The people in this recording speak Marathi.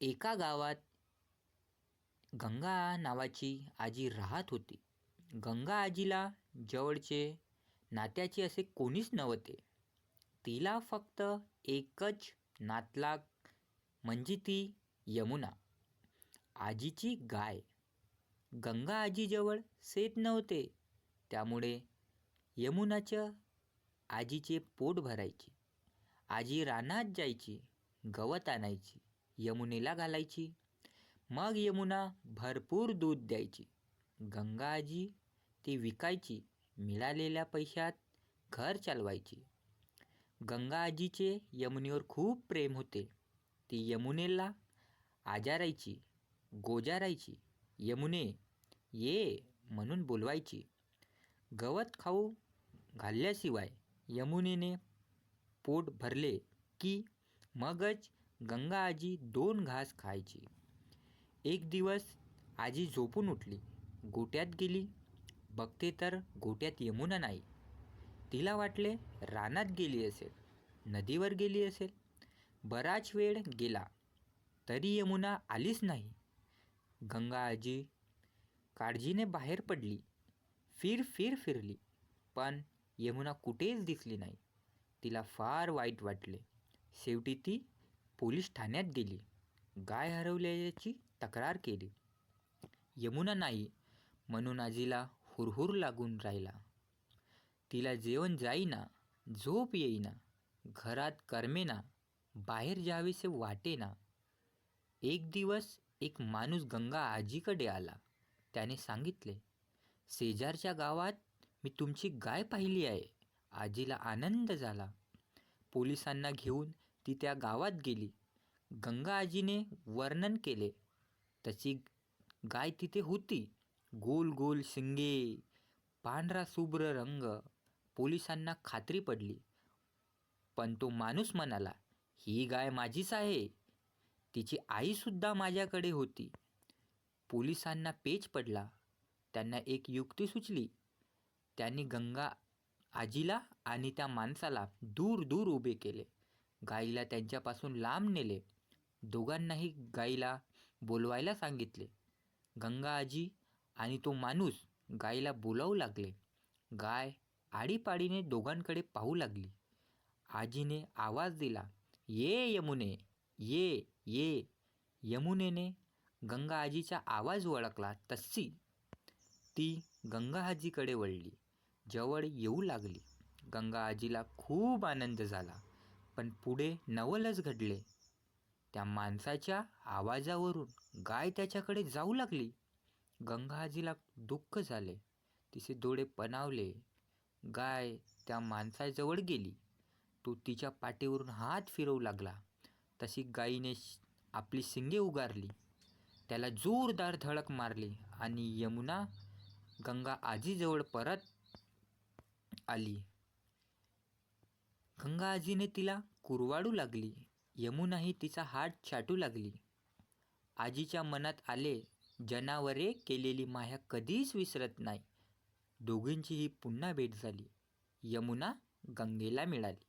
एका गावात गंगा नावाची आजी राहत होती. गंगा आजीला जवळचे नात्याचे असे कोणीच नव्हते. तिला फक्त एकच नातलाग म्हणजे ती यमुना. आजीची गाय. गंगा आजीजवळ शेत नव्हते. त्यामुळे यमुनाच्या आजीचे पोट भरायचे. आजी रानात जायची गवत आणायची. यमुनेला घालायची. मग यमुना भरपूर दूध द्यायची. गंगा आजी ती विकायची मिळालेल्या पैशात घर चालवायची. गंगा आजीचे यमुनेवर खूप प्रेम होते. ती यमुनेला आजारायची गोजारायची. यमुने ये म्हणून बोलवायची. गवत खाऊ घालल्याशिवाय यमुनेने पोट भरले की मगच गंगा आजी दोन घास खायची. एक दिवस आजी झोपून उठली. गोट्यात गेली. बघते तर गोट्यात यमुना नाही. तिला वाटले रानात गेली असेल. नदीवर गेली असेल. बराच वेळ गेला. तरी यमुना आलीच नाही. गंगा आजी काळजीने बाहेर पडली. फिर फिर फिरली. पण यमुना कुठेच दिसली नाही. तिला फार वाईट वाटले. शेवटी ती पोलीस ठाण्यात गेली. गाय हरवल्याची तक्रार केली. यमुना नाही म्हणून आजीला हुरहुर लागून राहिला. तिला जेवण जाईना झोप येईना घरात करमेना बाहेर जावेसे वाटेना. एक दिवस एक माणूस गंगा आजीकडे आला. त्याने सांगितले शेजारच्या गावात मी तुमची गाय पाहिली आहे. आजीला आनंद झाला. पोलिसांना घेऊन ती त्या गावात गेली. गंगा आजीने वर्णन केले. तशी गाय तिथे होती. गोल गोल शिंगे पांढरा शुभ्र रंग पोलिसांना खात्री पडली. पण तो माणूस म्हणाला ही गाय माझीच आहे. तिची आईसुद्धा माझ्याकडे होती. पोलिसांना पेच पडला. त्यांना एक युक्ती सुचली. त्यांनी गंगा आजीला आणि त्या माणसाला दूर दूर उभे केले. गाईला त्यांच्यापासून लांब नेले. दोघांनाही गाईला बोलवायला सांगितले. गंगा आजी आणि तो माणूस गाईला बोलावू लागले. गाय आडीपाडीने दोघांकडे पाहू लागली. आजीने आवाज दिला ये यमुने ये ये. यमुनेने गंगा आजीचा आवाज ओळखला तशी ती गंगा आजीकडे वळली. जवळ येऊ लागली. गंगा आजीला खूप आनंद झाला. पण पुढे नवलच घडले. त्या माणसाच्या आवाजावरून गाय त्याच्याकडे जाऊ लागली. गंगा आजीला दुःख झाले. तिचे डोळे पणावले. गाय त्या माणसाजवळ गेली. तो तिच्या पाठीवरून हात फिरवू लागला. तशी गायीने आपली शिंगे उगारली. त्याला जोरदार धडक मारली आणि यमुना गंगा आजीजवळ परत आली. गंगा आजीने तिला कुरवाडू लागली यमुनाही तिचा हात चाटू लागली. आजीच्या मनात आले जनावरे केलेली माया कधीच विसरत नाही. दोघींचीही पुन्हा भेट झाली. यमुना गंगेला मिळाली.